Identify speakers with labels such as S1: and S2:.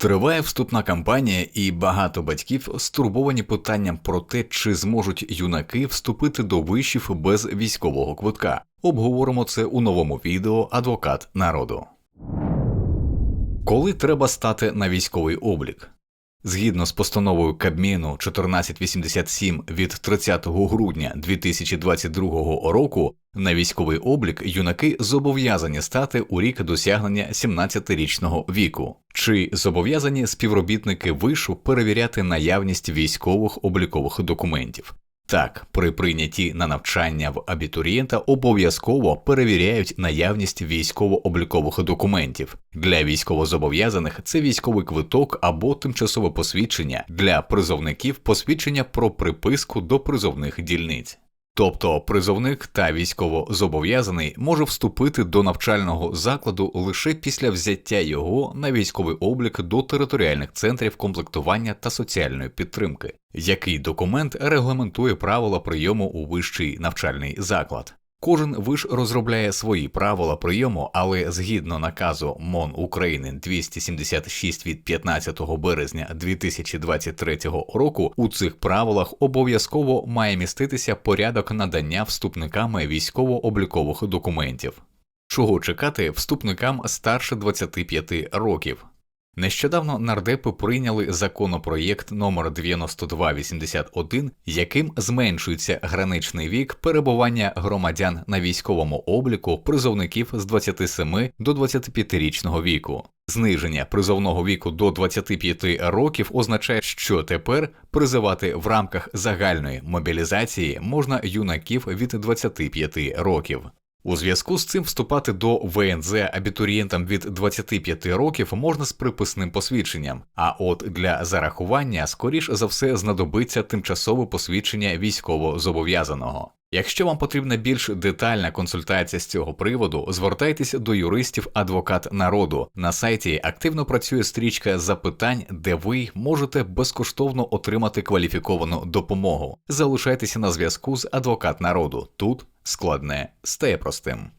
S1: Триває вступна кампанія, і багато батьків стурбовані питанням про те, чи зможуть юнаки вступити до вишів без військового квитка. Обговоримо це у новому відео Адвокат народу. Коли треба стати на військовий облік? Згідно з постановою Кабміну 1487 від 30 грудня 2022 року, на військовий облік юнаки зобов'язані стати у рік досягнення 17-річного віку. Чи зобов'язані співробітники вишу перевіряти наявність військових облікових документів? Так, при прийнятті на навчання в абітурієнта обов'язково перевіряють наявність військово-облікових документів. Для військовозобов'язаних це військовий квиток або тимчасове посвідчення, для призовників посвідчення про приписку до призовних дільниць. Тобто призовник та військовозобов'язаний може вступити до навчального закладу лише після взяття його на військовий облік до територіальних центрів комплектування та соціальної підтримки, який документ регламентує правила прийому у вищий навчальний заклад. Кожен виш розробляє свої правила прийому, але згідно наказу МОН України 276 від 15 березня 2023 року, у цих правилах обов'язково має міститися порядок надання вступниками військово-облікових документів. Чого чекати вступникам старше 25 років? Нещодавно нардепи прийняли законопроєкт номер 9281, яким зменшується граничний вік перебування громадян на військовому обліку призовників з 27 до 25-річного віку. Зниження призовного віку до 25 років означає, що тепер призивати в рамках загальної мобілізації можна юнаків від 25 років. У зв'язку з цим вступати до ВНЗ абітурієнтам від 25 років можна з приписним посвідченням, а от для зарахування скоріш за все знадобиться тимчасове посвідчення військово-зобов'язаного. Якщо вам потрібна більш детальна консультація з цього приводу, звертайтеся до юристів Адвокат народу. На сайті активно працює стрічка запитань, де ви можете безкоштовно отримати кваліфіковану допомогу. Залишайтеся на зв'язку з адвокат народу. Тут складне стає простим.